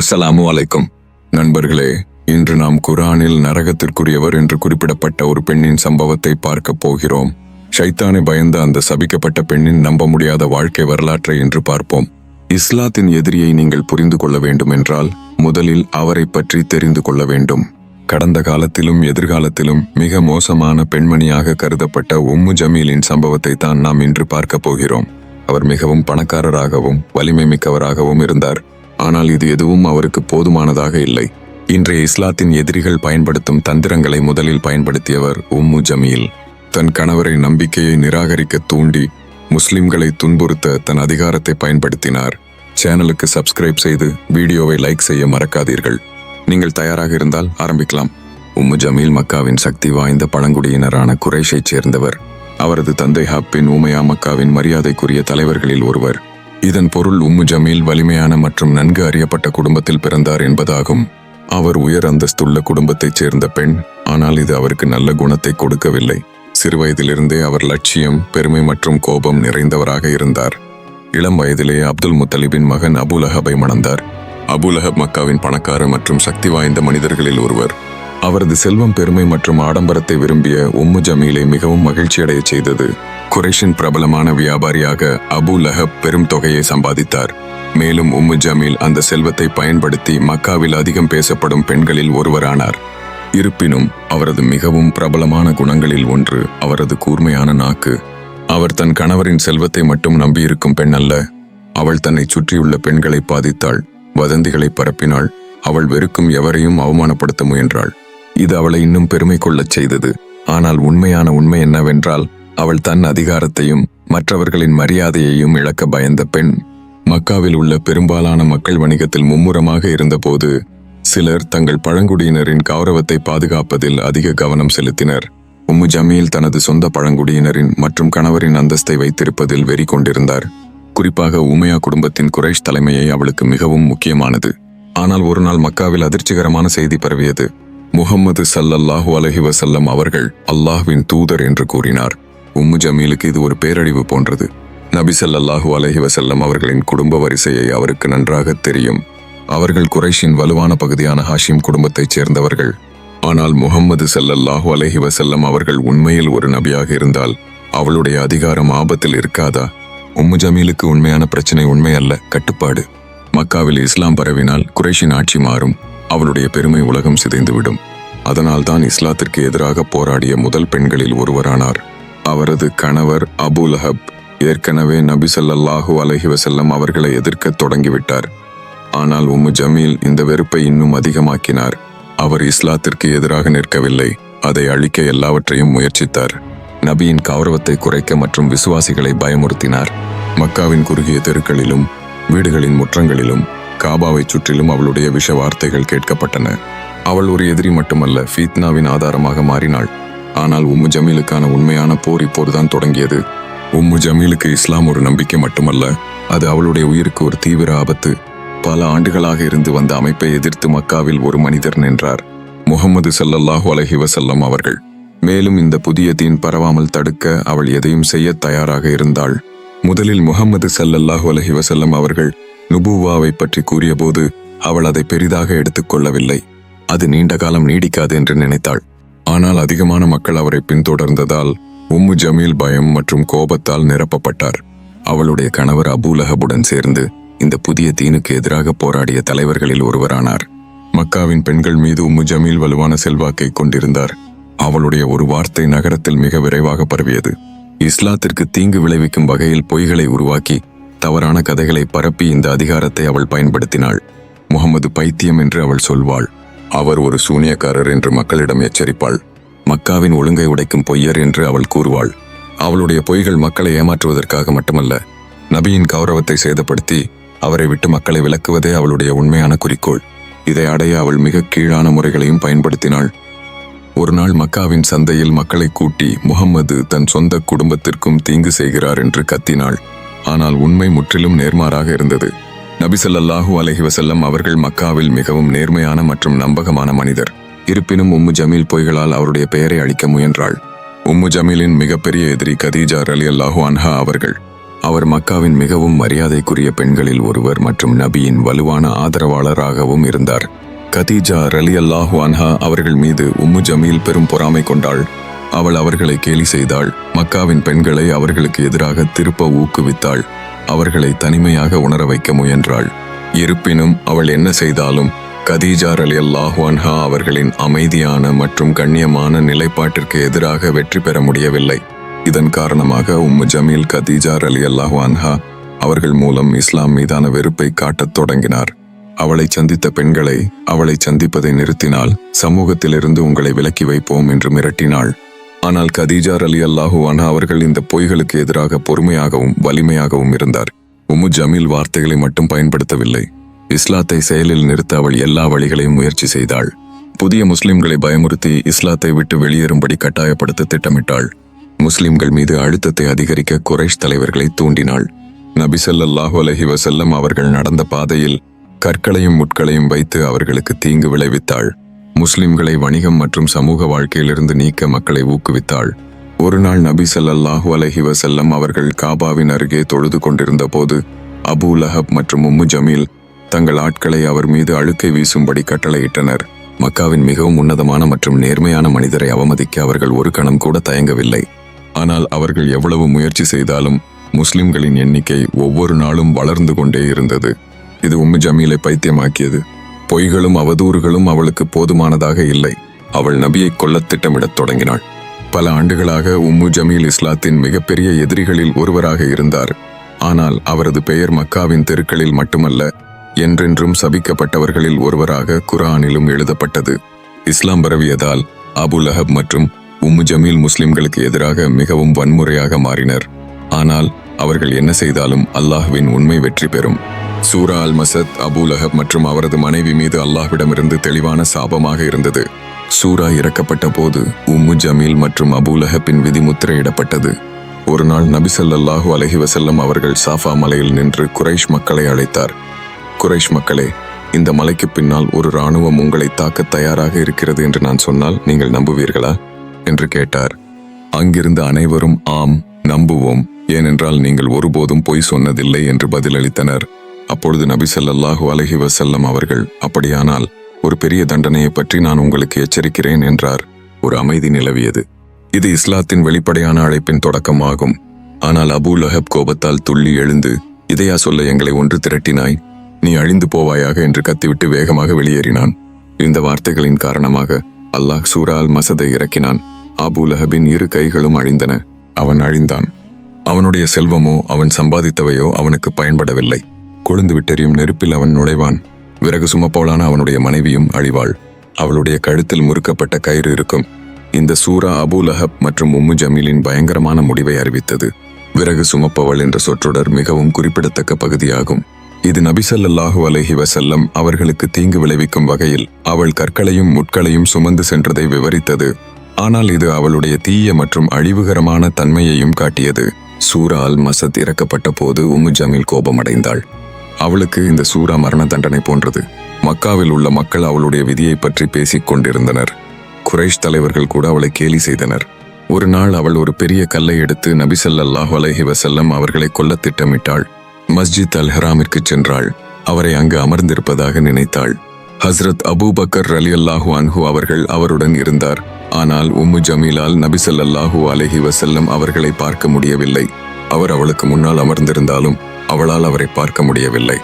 அஸ்ஸலாமு அலைக்கும். நண்பர்களே இன்று நாம் குரானில் நரகத்திற்குரியவர் என்று குறிப்பிடப்பட்ட ஒரு பெண்ணின் சம்பவத்தை பார்க்கப் போகிறோம். ஷைத்தானை பயந்த அந்த சபிக்கப்பட்ட பெண்ணின் நம்ப முடியாத வாழ்க்கை வரலாற்றை இன்று பார்ப்போம். இஸ்லாத்தின் எதிரியை நீங்கள் புரிந்து கொள்ள வேண்டும் என்றால் முதலில் அவரை பற்றி தெரிந்து கொள்ள வேண்டும். கடந்த காலத்திலும் எதிர்காலத்திலும் மிக மோசமான பெண்மணியாக கருதப்பட்ட உம்மு ஜமீலின் சம்பவத்தை தான் நாம் இன்று பார்க்கப் போகிறோம். அவர் மிகவும் பணக்காரராகவும் வலிமை மிக்கவராகவும் இருந்தார். ஆனால் இது எதுவும் அவருக்கு போதுமானதாக இல்லை. இன்றைய இஸ்லாத்தின் எதிரிகள் பயன்படுத்தும் தந்திரங்களை முதலில் பயன்படுத்தியவர் உம்மு ஜமீல். தன் கணவரை நம்பிக்கையை நிராகரிக்க தூண்டி முஸ்லிம்களை துன்புறுத்த தன் அதிகாரத்தை பயன்படுத்தினார். சேனலுக்கு சப்ஸ்கிரைப் செய்து வீடியோவை லைக் செய்ய மறக்காதீர்கள். நீங்கள் தயாராக இருந்தால் ஆரம்பிக்கலாம். உம்மு ஜமீல் மக்காவின் சக்தி வாய்ந்த பழங்குடியினரான குறைஷைச் சேர்ந்தவர். அவரது தந்தை ஹப்பின் உமையா மக்காவின் மரியாதைக்குரிய தலைவர்களில் ஒருவர். இதன் பொருள் உம்மு ஜமீல் வலிமையான மற்றும் நன்கு அறியப்பட்ட குடும்பத்தில் பிறந்தார் என்பதாகும். அவர் உயர் அந்தஸ்துள்ள குடும்பத்தைச் சேர்ந்த பெண் ஆனால் இது அவருக்கு நல்ல குணத்தை கொடுக்கவில்லை. சிறுவயதிலிருந்தே அவர் லட்சியம் பெருமை மற்றும் கோபம் நிறைந்தவராக இருந்தார். இளம் வயதிலேயே அப்துல் முத்தலிபின் மகன் அபுலஹபை மணந்தார். அபுலஹப் மக்காவின் பணக்கார மற்றும் சக்தி வாய்ந்த மனிதர்களில் ஒருவர். அவரது செல்வம் பெருமை மற்றும் ஆடம்பரத்தை விரும்பிய உம்மு ஜமீலை மிகவும் மகிழ்ச்சியடைய செய்தது. குரேஷின் பிரபலமான வியாபாரியாக அபு லஹப் பெரும் தொகையை சம்பாதித்தார். மேலும் உம்மு ஜமீல் அந்த செல்வத்தை பயன்படுத்தி மக்காவில் அதிகம் பேசப்படும் பெண்களில் ஒருவரானார். இருப்பினும் அவரது மிகவும் பிரபலமான குணங்களில் ஒன்று அவரது கூர்மையான நாக்கு. அவர் தன் கணவரின் செல்வத்தை மட்டும் நம்பியிருக்கும் பெண் அல்ல அவள் தன்னை சுற்றியுள்ள பெண்களை பாதித்தாள் வதந்திகளை பரப்பினாள் அவள் வெறுக்கும் எவரையும் அவமானப்படுத்த முயன்றாள். இது அவளை இன்னும் பெருமை கொள்ளச் செய்தது. ஆனால் உண்மையான உண்மை என்னவென்றால் அவள் தன் அதிகாரத்தையும் மற்றவர்களின் மரியாதையையும் இழக்க பயந்த பெண் மக்காவில் உள்ள பெரும்பாலான மக்கள் வணிகத்தில் மும்முரமாக இருந்தபோது சிலர் தங்கள் பழங்குடியினரின் கௌரவத்தை பாதுகாப்பதில் அதிக கவனம் செலுத்தினர். உம்மு ஜமீல் தனது சொந்த பழங்குடியினரின் மற்றும் கணவரின் அந்தஸ்தை வைத்திருப்பதில் வெறி கொண்டிருந்தார். குறிப்பாக உமையா குடும்பத்தின் குறைஷ் தலைமையை அவளுக்கு மிகவும் முக்கியமானது. ஆனால் ஒரு நாள் மக்காவில் அதிர்ச்சிகரமான செய்தி பரவியது. முகம்மது சல்லல்லாஹு அலஹி வசல்லம் அவர்கள் அல்லாஹ்வின் தூதர் என்று கூறினார். உம்மு ஜமீலுக்கு இது ஒரு பேரழிவு போன்றது. நபி ஸல்லல்லாஹு அலஹி வசல்லம் அவர்களின் குடும்ப வரிசையை அவருக்கு நன்றாக தெரியும். அவர்கள் குறைஷின் வலுவான பகுதியான ஹாஷிம் குடும்பத்தைச் சேர்ந்தவர்கள். ஆனால் முகம்மது சல்லல்லாஹு அலஹி வசல்லம் அவர்கள் உண்மையில் ஒரு நபியாக இருந்தால் அவளுடைய அதிகாரம் ஆபத்தில் இருக்காதா? உம்மு ஜமீலுக்கு உண்மையான பிரச்சனை உண்மை அல்ல கட்டுப்பாடு. மக்காவில் இஸ்லாம் பரவினால் குறைஷின் ஆட்சி மாறும் அவளுடைய பெருமை உலகம் சிதைந்துவிடும். அதனால்தான் இஸ்லாத்திற்கு எதிராக போராடிய முதல் பெண்களில் ஒருவரானார். அவரது கணவர் அபு ஏற்கனவே நபி ஸல்லல்லாஹு அலைஹி அவர்களை எதிர்க்கத் தொடங்கிவிட்டார். ஆனால் உம்மு ஜமீல் இந்த வெறுப்பை இன்னும் அதிகமாக்கினார். அவர் இஸ்லாத்திற்கு எதிராக நிற்கவில்லை. அதை அழிக்க எல்லாவற்றையும் முயற்சித்தார். நபியின் கௌரவத்தை குறைக்க மற்றும் விசுவாசிகளை பயமுறுத்தினார். மக்காவின் குறுகிய தெருக்களிலும் வீடுகளின் முற்றங்களிலும் காபாவைச் சுற்றிலும் அவளுடைய விஷ வார்த்தைகள் கேட்கப்பட்டன. அவள் ஒரு எதிரி மட்டுமல்ல ஃபீத்னாவின் ஆதாரமாக மாறினாள். ஆனால் உம்மு ஜமீலுக்கான உண்மையான போர் இப்போதுதான் தொடங்கியது. உம்மு ஜமீலுக்கு இஸ்லாம் ஒரு நம்பிக்கை மட்டுமல்ல அது அவளுடைய உயிருக்கு ஒரு தீவிர ஆபத்து. பல ஆண்டுகளாக இருந்து வந்த அமைப்பை எதிர்த்து மக்காவில் ஒரு மனிதர் நின்றார் முகமது சல்லல்லாஹு அலஹி வசல்லம் அவர்கள். மேலும் இந்த புதிய தீன் பரவாமல் தடுக்க அவள் எதையும் செய்ய தயாராக இருந்தாள். முதலில் முகமது சல்லல்லாஹு அலஹி வசல்லம் அவர்கள் நுபுவாவை பற்றி கூறியபோது அவள் அதை பெரிதாக எடுத்துக்கொள்ளவில்லை அது நீண்ட காலம் நீடிக்காது என்று நினைத்தாள். ஆனால் அதிகமான மக்கள் அவரை பின்தொடர்ந்ததால் உம்மு ஜமீல் பயம் மற்றும் கோபத்தால் நிரப்பப்பட்டார். அவளுடைய கணவர் அபூலகபுடன் சேர்ந்து இந்த புதிய தீனுக்கு எதிராக போராடிய தலைவர்களில் ஒருவரானார். மக்காவின் பெண்கள் மீது உம்மு ஜமீல் வலுவான செல்வாக்கை கொண்டிருந்தார். அவளுடைய ஒரு வார்த்தை நகரத்தில் மிக விரைவாக பரவியது. இஸ்லாத்திற்கு தீங்கு விளைவிக்கும் வகையில் பொய்களை உருவாக்கி தவறான கதைகளை பரப்பி இந்த அதிகாரத்தை அவள் பயன்படுத்தினாள். முகமது பைத்தியம் என்று அவள் சொல்வாள். அவர் ஒரு சூனியக்காரர் என்று மக்களிடம் எச்சரிப்பாள். மக்காவின் ஒழுங்கை உடைக்கும் பொய்யர் என்று அவள் கூறுவாள். அவளுடைய பொய்கள் மக்களை ஏமாற்றுவதற்காக மட்டுமல்ல நபியின் கௌரவத்தை சேதப்படுத்தி அவரை விட்டு மக்களை விலக்குவதே அவளுடைய உண்மையான குறிக்கோள். இதை அடைய அவள் மிக கீழான முறைகளையும் பயன்படுத்தினாள். ஒரு நாள் மக்காவின் சந்தையில் மக்களை கூட்டி முகம்மது தன் சொந்த குடும்பத்திற்கும் தீங்கு செய்கிறார் என்று கத்தினாள். ஆனால் உண்மை முற்றிலும் நேர்மாறாக இருந்தது. நபிசல்லாஹூ அலஹி வசல்லம் அவர்கள் மக்காவில் மிகவும் நேர்மையான மற்றும் நம்பகமான மனிதர். இருப்பினும் உம்மு ஜமீல் பொய்களால் அவருடைய பெயரை அழிக்க முயன்றாள். உம்மு ஜமீலின் மிகப்பெரிய எதிரி கதீஜா அலி அல்லாஹூ அன்ஹா அவர்கள். அவர் மக்காவின் மிகவும் மரியாதைக்குரிய பெண்களில் ஒருவர் மற்றும் நபியின் வலுவான ஆதரவாளராகவும் இருந்தார். கதீஜா ரலி அல்லாஹு அன்ஹா அவர்கள் மீது உம்மு ஜமீல் பெரும் பொறாமை கொண்டாள். அவள் அவர்களை கேலி செய்தாள். மக்காவின் பெண்களை அவர்களுக்கு எதிராக திருப்ப ஊக்குவித்தாள். அவர்களை தனிமையாக உணர வைக்க முயன்றாள். இருப்பினும் அவள் என்ன செய்தாலும் கதீஜார் அலி அல்லாஹ்வான்ஹா அவர்களின் அமைதியான மற்றும் கண்ணியமான நிலைப்பாட்டிற்கு எதிராக வெற்றி பெற முடியவில்லை. இதன் காரணமாக உம்மு ஜமீல் கதீஜார் அலி அல்லாஹ்வான்ஹா அவர்கள் மூலம் இஸ்லாம் மீதான வெறுப்பை காட்டத் தொடங்கினார். அவளை சந்தித்த பெண்களை அவளை சந்திப்பதை நிறுத்தினால் சமூகத்திலிருந்து உங்களை விலக்கி வைப்போம் என்று மிரட்டினாள். ஆனால் கதீஜார் அலி அல்லாஹு அவர்கள் இந்த பொய்களுக்கு எதிராக பொறுமையாகவும் வலிமையாகவும் இருந்தார். உம்மு ஜமீல் வார்த்தைகளை மட்டும் பயன்படுத்தவில்லை. இஸ்லாத்தை செயலில் நிறுத்த அவள் எல்லா வழிகளையும் முயற்சி செய்தாள். புதிய முஸ்லிம்களை பயமுறுத்தி இஸ்லாத்தை விட்டு வெளியேறும்படி கட்டாயப்படுத்த திட்டமிட்டாள். முஸ்லிம்கள் மீது அழுத்தத்தை அதிகரிக்க குறைஷ் தலைவர்களை தூண்டினாள். நபிசல்லாஹு அலஹி வசல்லம் அவர்கள் நடந்த பாதையில் கற்களையும் முட்களையும் வைத்து அவர்களுக்கு தீங்கு விளைவித்தாள். முஸ்லிம்களை வணிகம் மற்றும் சமூக வாழ்க்கையிலிருந்து நீக்க மக்களை ஊக்குவித்தாள். ஒரு நாள் நபி ஸல்லல்லாஹு அலஹி வசல்லம் அவர்கள் காபாவின் அருகே தொழுது கொண்டிருந்த போது அபு லஹப் மற்றும் உம்மு ஜமீல் தங்கள் ஆட்களை அவர் மீது அழுக்கை வீசும்படி கட்டளையிட்டனர். மக்காவின் மிகவும் உன்னதமான மற்றும் நேர்மையான மனிதரை அவமதிக்க அவர்கள் ஒரு கணம் கூட தயங்கவில்லை. ஆனால் அவர்கள் எவ்வளவு முயற்சி செய்தாலும் முஸ்லிம்களின் எண்ணிக்கை ஒவ்வொரு நாளும் வளர்ந்து கொண்டே இருந்தது. இது உம்மு ஜமீலை பைத்தியமாக்கியது. பொய்களும் அவதூறுகளும் அவளுக்கு போதுமானதாக இல்லை. அவள் நபியை கொல்லத் திட்டமிடத் தொடங்கினாள். பல ஆண்டுகளாக உம்மு ஜமீல் இஸ்லாத்தின் மிகப்பெரிய எதிரிகளில் ஒருவராக இருந்தார். ஆனால் அவரது பெயர் மக்காவின் தெருக்களில் மட்டுமல்ல என்றென்றும் சபிக்கப்பட்டவர்களில் ஒருவராக குரானிலும் எழுதப்பட்டது. இஸ்லாம் பரவியதால் அபு லஹப் மற்றும் உம்மு ஜமீல் முஸ்லிம்களுக்கு எதிராக மிகவும் வன்முறையாக மாறினர். ஆனால் அவர்கள் என்ன செய்தாலும் அல்லாஹ்வின் உண்மை வெற்றி பெறும். சூரா அல் மசத் அபு லஹப் மற்றும் அவரது மனைவி மீது அல்லாஹ்விடமிருந்து தெளிவான சாபமாக இருந்தது. சூரா இறக்கப்பட்ட போது உம்மு ஜமீல் மற்றும் அபு லஹப்பின் விதி முத்திரையிடப்பட்டது. ஒரு நாள் நபிசல்லாஹு அலஹி வசல்லம் அவர்கள் சாஃபா மலையில் நின்று குரைஷ் மக்களை அழைத்தார். குரைஷ் மக்களே இந்த மலைக்கு பின்னால் ஒரு இராணுவம் உங்களை தாக்க தயாராக இருக்கிறது என்று நான் சொன்னால் நீங்கள் நம்புவீர்களா? என்று கேட்டார். அங்கிருந்த அனைவரும் ஆம் நம்புவோம். ஏனென்றால் நீங்கள் ஒருபோதும் பொய் சொன்னதில்லை என்று பதிலளித்தனர். அப்பொழுது நபி ஸல்லல்லாஹு அலஹி வசல்லம் அவர்கள் அப்படியானால் ஒரு பெரிய தண்டனையை பற்றி நான் உங்களுக்கு எச்சரிக்கிறேன் என்றார். ஒரு அமைதி நிலவியது. இது இஸ்லாத்தின் வெளிப்படையான அழைப்பின் தொடக்கமாகும். ஆனால் அபு லஹப் கோபத்தால் துள்ளி எழுந்து இதையா சொல்ல எங்களை ஒன்று திரட்டினாய்? நீ அழிந்து போவாயாக? என்று கத்திவிட்டு வேகமாக வெளியேறினான். இந்த வார்த்தைகளின் காரணமாக அல்லாஹ் சூரால் மசதை இறக்கினான். அபு லஹபின் இரு கைகளும் அழிந்தன. அவன் அழிந்தான். அவனுடைய செல்வமோ அவன் சம்பாதித்தவையோ அவனுக்கு பயன்படவில்லை. கொழுந்து விட்டெறியும் நெருப்பில் அவன் நுழைவான். விறகு சுமப்போலான அவனுடைய மனைவியும் அழிவாள். அவளுடைய கழுத்தில் முறுக்கப்பட்ட கயிறு இருக்கும். இந்த சூரா அபு லஹப் மற்றும் உம்மு ஜமீலின் பயங்கரமான முடிவை அறிவித்தது. விறகு சுமப்பவள் என்ற சொற்றொடர் மிகவும் குறிப்பிடத்தக்க பகுதியாகும். இது நபிசல்லாஹு அலஹி வசல்லம் அவர்களுக்கு தீங்கு விளைவிக்கும் வகையில் அவள் கற்களையும் முட்களையும் சுமந்து சென்றதை விவரித்தது. ஆனால் இது அவளுடைய தீய மற்றும் அழிவுகரமான தன்மையையும் காட்டியது. சூரா அல் மசத் இறக்கப்பட்ட போது உம்மு ஜமீல் கோபமடைந்தாள். அவளுக்கு இந்த சூரா மரண தண்டனை போன்றது. மக்காவில் உள்ள மக்கள் அவளுடைய விதியை பற்றி பேசிக் கொண்டிருந்தனர். குறைஷ் தலைவர்கள் கூட அவளை கேலி செய்தனர். ஒரு நாள் அவள் ஒரு பெரிய கல்லை எடுத்து நபிசல்லாஹ் அலஹி வசல்லம் அவர்களை கொல்ல திட்டமிட்டாள். மஸ்ஜித் அல் ஹராமிற்கு சென்றாள். அவரை அங்கு அமர்ந்திருப்பதாக நினைத்தாள். ஹஸ்ரத் அபூபக்கர் ரலி அல்லாஹூ அன்ஹு அவர்கள் அவருடன் இருந்தார். ஆனால் உம்மு ஜமீலால் நபிசல்லாஹூ அலஹி வசல்லம் அவர்களை பார்க்க முடியவில்லை. அவர் அவளுக்கு முன்னால் அமர்ந்திருந்தாலும் அவளால் அவரை பார்க்க முடியவில்லை.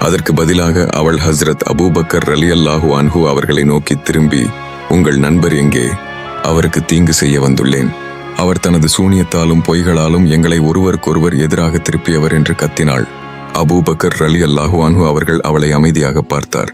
அதற்கு பதிலாக அவள் ஹஸ்ரத் அபூபக்கர் ரலி அல்லாஹு அன்ஹு அவர்களை நோக்கி திரும்பி உங்கள் நண்பர் எங்கே? அவருக்கு தீங்கு செய்ய வந்துள்ளேன். அவர் தனது சூனியத்தாலும் பொய்களாலும் எங்களை ஒருவருக்கொருவர் எதிராக திருப்பியவர் என்று கத்தினாள். அபூபக்கர் ரலி அல்லாஹு அன்ஹு அவர்கள் அவளை அமைதியாக பார்த்தார்.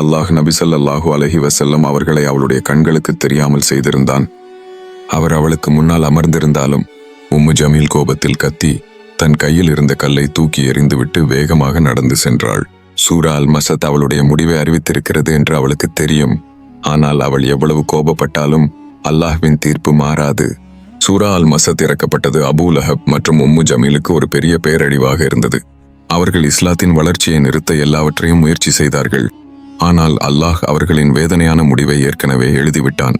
அல்லாஹ் நபி அல்லாஹு அலைஹி வஸல்லம் அவர்களை அவளுடைய கண்களுக்கு தெரியாமல் செய்திருந்தான். அவர் அவளுக்கு முன்னால் அமர்ந்திருந்தாலும் உம்மு ஜமீல் கோபத்தில் கத்தி தன் கையில் இருந்த கல்லை தூக்கி எறிந்துவிட்டு வேகமாக நடந்து சென்றாள். சூரா அல் மசத் அவளுடைய முடிவை அறிவித்திருக்கிறது என்று அவளுக்கு தெரியும். ஆனால் அவள் எவ்வளவு கோபப்பட்டாலும் அல்லாஹ்வின் தீர்ப்பு மாறாது. சூரா அல் மசத் இறக்கப்பட்டது அபூ லஹப் மற்றும் உம்மு ஜமீலுக்கு ஒரு பெரிய பேரழிவாக இருந்தது. அவர்கள் இஸ்லாத்தின் வளர்ச்சியை நிறுத்த எல்லாவற்றையும் முயற்சி செய்தார்கள். ஆனால் அல்லாஹ் அவர்களின் வேதனையான முடிவை ஏற்கனவே எழுதிவிட்டான்.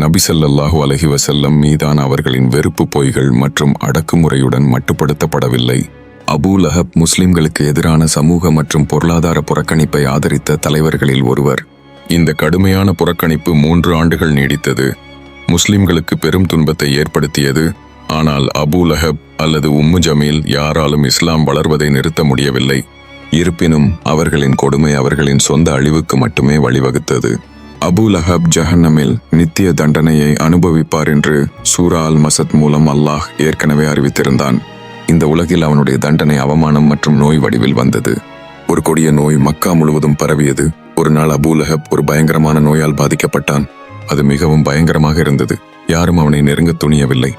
நபிசல்லாஹு அலஹி வசல்லம் மீதான அவர்களின் வெறுப்பு பொய்கள் மற்றும் அடக்குமுறையுடன் மட்டுப்படுத்தப்படவில்லை. அபூ லஹப் முஸ்லிம்களுக்கு எதிரான சமூக மற்றும் பொருளாதார புறக்கணிப்பை ஆதரித்த தலைவர்களில் ஒருவர். இந்த கடுமையான புறக்கணிப்பு மூன்று ஆண்டுகள் நீடித்தது. முஸ்லிம்களுக்கு பெரும் துன்பத்தை ஏற்படுத்தியது. ஆனால் அபூ லஹப் அல்லது உம்மு ஜமீல் யாராலும் இஸ்லாம் வளர்வதை நிறுத்த முடியவில்லை. இருப்பினும் அவர்களின் கொடுமை அவர்களின் சொந்த அழிவுக்கு மட்டுமே வழிவகுத்தது. அபூ லஹப் ஜஹன்னமில் நித்திய தண்டனையை அனுபவிப்பார் என்று சூரா அல் மசத் மூலம் அல்லாஹ் ஏற்கனவே அறிவித்திருந்தான். இந்த உலகில் அவனுடைய தண்டனை அவமானம் மற்றும் நோய் வடிவில் வந்தது. ஒரு கொடிய நோய் மக்கா முழுவதும் பரவியது. ஒரு நாள் அபு லஹப் ஒரு பயங்கரமான நோயால் பாதிக்கப்பட்டான். அது மிகவும் பயங்கரமாக இருந்தது. யாரும் அவனை நெருங்க துணியவில்லை.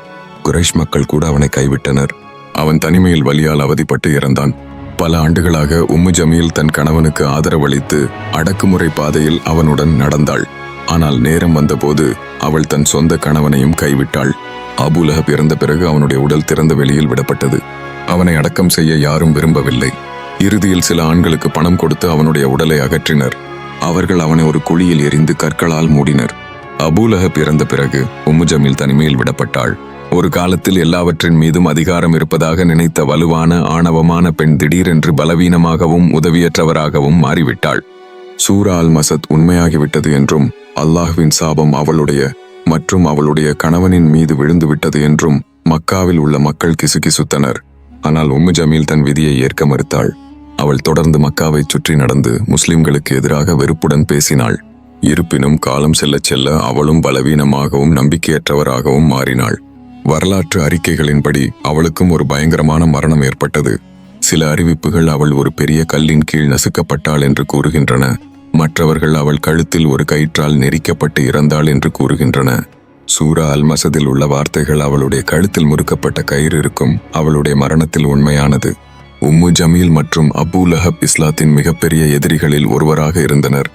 குரேஷ் மக்கள் கூட அவனை கைவிட்டனர். அவன் தனிமையில் வலியால் அவதிப்பட்டு இறந்தான். பல ஆண்டுகளாக உம்மு ஜமீல் தன் கணவனுக்கு ஆதரவளித்து அடக்குமுறை பாதையில் அவனுடன் நடந்தாள். ஆனால் நேரம் வந்தபோது அவள் தன் சொந்த கணவனையும் கைவிட்டாள். அபுலக பிறந்த பிறகு அவனுடைய உடல் திறந்த வெளியில் விடப்பட்டது. அவனை அடக்கம் செய்ய யாரும் விரும்பவில்லை. இறுதியில் சில ஆண்களுக்கு பணம் கொடுத்து அவனுடைய உடலை அகற்றினர். அவர்கள் அவனை ஒரு குழியில் எரிந்து கற்களால் மூடினர். அபூலக பிறந்த பிறகு உம்மு ஜமீல் தனிமையில் விடப்பட்டாள். ஒரு காலத்தில் எல்லாவற்றின் மீதும் அதிகாரம் இருப்பதாக நினைத்த வலுவான ஆணவமான பெண் திடீரென்று பலவீனமாகவும் உதவியற்றவராகவும் மாறிவிட்டாள். சூரா அல் மசத் உண்மையாகிவிட்டது என்றும் அல்லாஹ்வின் சாபம் அவளுடைய மற்றும் அவளுடைய கணவனின் மீது விழுந்துவிட்டது என்றும் மக்காவில் உள்ள மக்கள் கிசுகிசுத்தனர். ஆனால் உம்மு ஜமீல் தன் விதியை ஏற்க மறுத்தாள். அவள் தொடர்ந்து மக்காவைச் சுற்றி நடந்து முஸ்லிம்களுக்கு எதிராக வெறுப்புடன் பேசினாள். இருப்பினும் காலம் செல்லச் செல்ல அவளும் பலவீனமாகவும் நம்பிக்கையற்றவராகவும் மாறினாள். வரலாற்று அறிக்கைகளின்படி அவளுக்கும் ஒரு பயங்கரமான மரணம் ஏற்பட்டது. சில அறிவிப்புகள் அவள் ஒரு பெரிய கல்லின் கீழ் நசுக்கப்பட்டாள் என்று கூறுகின்றன. மற்றவர்கள் அவள் கழுத்தில் ஒரு கயிற்றால் நெரிக்கப்பட்டு இறந்தாள் என்று கூறுகின்றன. சூரா அல் மசதில் உள்ள வார்த்தைகள் அவளுடைய கழுத்தில் முறுக்கப்பட்ட கயிறு இருக்கும் அவளுடைய மரணத்தில் உண்மையானது. உம்மு ஜமீல் மற்றும் அபு லஹப் இஸ்லாத்தின் மிகப்பெரிய எதிரிகளில் ஒருவராக இருந்தனர்.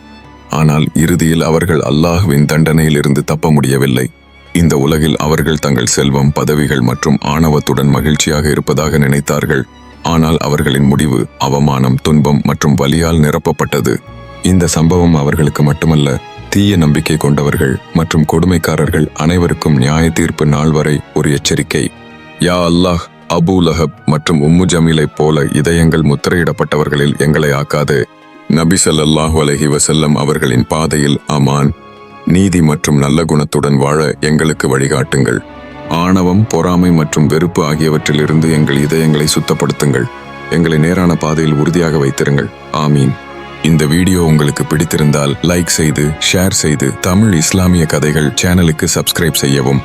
ஆனால் இறுதியில் அவர்கள் அல்லாஹுவின் தண்டனையிலிருந்து தப்ப முடியவில்லை. இந்த உலகில் அவர்கள் தங்கள் செல்வம் பதவிகள் மற்றும் ஆணவத்துடன் மகிழ்ச்சியாக இருப்பதாக நினைத்தார்கள். ஆனால் அவர்களின் முடிவு அவமானம் துன்பம் மற்றும் வலியால் நிரப்பப்பட்டது. இந்த சம்பவம் அவர்களுக்கு மட்டுமல்ல தீய நம்பிக்கை கொண்டவர்கள் மற்றும் கொடுமைக்காரர்கள் அனைவருக்கும் நியாய தீர்ப்பு நாள் வரை ஒரு எச்சரிக்கை. யா அல்லாஹ் அபூ லஹப் மற்றும் உம்மு ஜமீலைப் போல இதயங்கள் முத்திரையிடப்பட்டவர்களில் எங்களை ஆக்காது. நபி சல்லாஹு அலஹி வசல்லம் அவர்களின் பாதையில் அமான் நீதி மற்றும் நல்ல குணத்துடன் வாழ எங்களுக்கு வழிகாட்டுங்கள். ஆணவம் பொறாமை மற்றும் வெறுப்பு ஆகியவற்றிலிருந்து எங்கள் இதயங்களை சுத்தப்படுத்துங்கள். எங்களை நேரான பாதையில் உறுதியாக வைத்திருங்கள். ஆமீன். இந்த வீடியோ உங்களுக்கு பிடித்திருந்தால் லைக் செய்து ஷேர் செய்து தமிழ் இஸ்லாமிய கதைகள் சேனலுக்கு சப்ஸ்கிரைப் செய்யவும்.